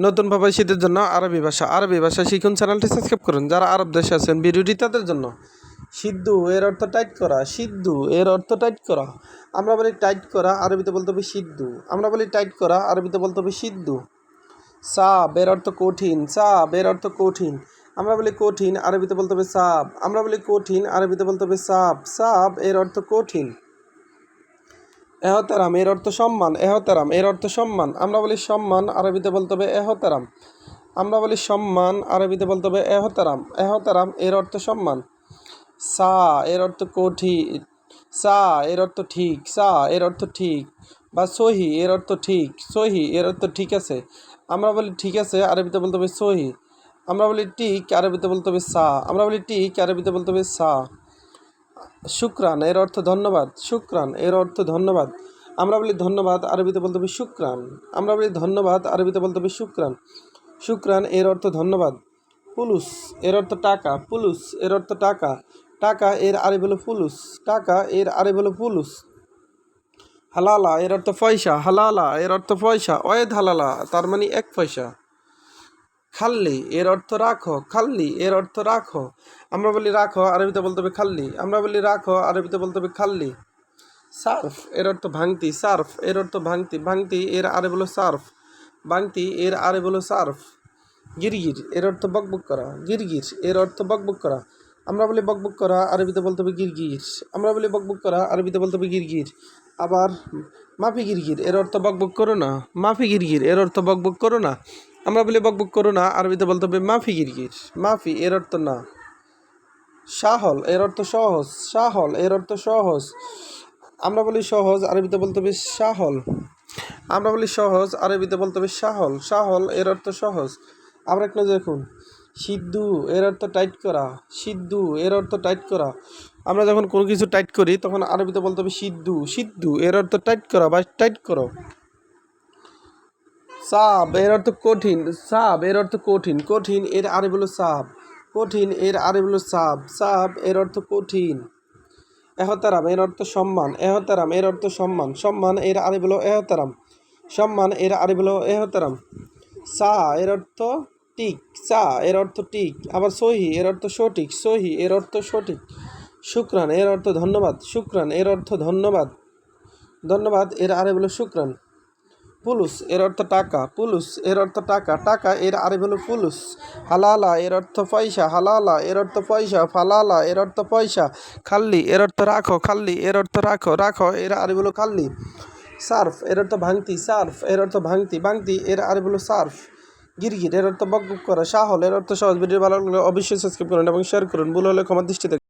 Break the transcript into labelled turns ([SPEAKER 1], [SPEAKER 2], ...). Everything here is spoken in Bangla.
[SPEAKER 1] নতুন প্রবাসীদের জন্য আরবি ভাষা আরবি ভাষা শিখুন চ্যানেলটি সাবস্ক্রাইব করুন। যারা আরব দেশে আছেন, ভিডিওটি তাদের জন্য। সিদ্ধু, এর অর্থ টাইট করা। সিদ্ধু, এর অর্থ টাইট করা। আমরা বলি টাইট করা, আরবিতে বলতে হবে সিদ্ধু। আমরা বলি টাইট করা, আরবিতে বলতে হবে সিদ্ধু। সাব, এর অর্থ কঠিন। সাব, এর অর্থ কঠিন। আমরা বলি কঠিন, আরবিতে বলতে হবে সাব। আমরা বলি কঠিন, আরবিতে বলতে হবে সাব। সাব, এর অর্থ কঠিন। এহতারাম, এর অর্থ সম্মান, এহতারাম, এর অর্থ সম্মান। আমরা বলি সম্মান, আরবিতে বলতে হবে এহতারাম। আমরা বলি সম্মান, আরবিতে বলতে হবে এহতারাম। এহতারাম, এর অর্থ সম্মান। সা, এর অর্থ কঠিন। সা, এর অর্থ ঠিক। সা, এর অর্থ ঠিক। বা সহি, এর অর্থ ঠিক। সহি, এর অর্থ ঠিক আছে। আমরা বলি ঠিক আছে, আরবিতে বলতে হবে সহি। আমরা বলি টিক আরবিতে বলতে হবে সা। আমরা বলি টিক আরবিতে বলতে হবে সা। শুক্রান, এর অর্থ ধন্যবাদ। শুক্রান, এর অর্থ ধন্যবাদ। আমরা বলি ধন্যবাদ, আরবিতে বলতে হবে শুক্রান। আমরা বলি ধন্যবাদ, আরবিতে বলতে হবে শুক্রান। শুক্রান, এর অর্থ ধন্যবাদ। পুলুস, এর অর্থ টাকা। পুলুস, এর অর্থ টাকা। টাকা, এর আরে হলো পুলুস। টাকা, এর আরে হলো পুলুস। হালালা, এর অর্থ পয়সা। হালালা, এর অর্থ পয়সা। অয়েদ হালালা, তার মানে এক পয়সা। খাল্লি, এর অর্থ রাখো, খাল্লি, এর অর্থ রাখো। আমরা বলি রাখো, আরবিতে বলতে হবে খাল্লি। আমরা বলি রাখো, আরবিতে বলতে হবে খাল্লি। সার্ফ, এর অর্থ ভাঙতি, সার্ফ, এর অর্থ ভাঙতি। ভাঙতি, এর আরে বলো সার্ফ। ভাঙতি, এর আরে বলো সার্ফ। গিরগির, এর অর্থ বকবক করা। গিরগির, এর অর্থ বকবক করা। আমরা বলি বকবক করা, আরবিতে বলতে হবে গিরগির। আমরা বলি বকবক করা, আরবিতে বলতে হবে গিরগির। আবার মাফি গিরগির, এর অর্থ বকবক করো না। মাফি গিরগির, এর অর্থ বকবক করো না। আমরা বলি বকবক করো না, আরবিতে বলতে হবে মাফি গিরগির। মাফি, এর অর্থ না। সাহল, এর অর্থ সহজ। সাহল, এর অর্থ সহজ। আমরা বলি সহজ, আরবিতে বলতে হবে সাহল। আমরা বলি সহজ, আরবিতে বলতে হবে সাহল। সাহল, এর অর্থ সহজ। আবার একটা দেখুন। সিদ্ধু, এর অর্থ টাইট করা। সিদ্ধু, এর অর্থ টাইট করা। আমরা যখন কোনো কিছু টাইট করি, তখন আরবিতে বলতে হবে সিদ্ধু। সিদ্ধু, এর অর্থ টাইট করা বা টাইট করো। সাব এর অর্থ কঠিন সাব এর অর্থ কঠিন কঠিন এর আরে বলো সাব কঠিন এর আরে বলো সাব সাব এর অর্থ কঠিন এহতারাম এর অর্থ সম্মান এহতারাম এর অর্থ সম্মান সম্মান এর আরে বলো এহতারাম সম্মান এর আরে বলো এহতারাম সা এর অর্থ টিক সা এর অর্থ টিক আবার সহি এর অর্থ সঠিক সহি এর অর্থ সঠিক শুক্রান এর অর্থ ধন্যবাদ শুক্রান এর অর্থ ধন্যবাদ ধন্যবাদ এর আরে বলো শুক্রান পুলুস এর অর্থ টাকা পুলুস এর অর্থ টাকা টাকা এর আরে হলো পুলুস হালালা এর অর্থ পয়সা হালালা এর অর্থ পয়সা ফালালা এর অর্থ পয়সা খাল্লি এর অর্থ রাখো খাল্লি এর অর্থ রাখো রাখো এর আরে হলো খাল্লি সার্ফ এর অর্থ ভাঙতি সার্ফ এর অর্থ ভাঙতি ভাঙতি এর আরে হলো সার্ফ গিরগির এর অর্থ বকবক করা সাহল এর অর্থ সহজ ভিডিও ভালো লাগলে অবশ্যই সাবস্ক্রাইব করুন এবং শেয়ার করুন ভুল হলে ক্ষমা দৃষ্টিতে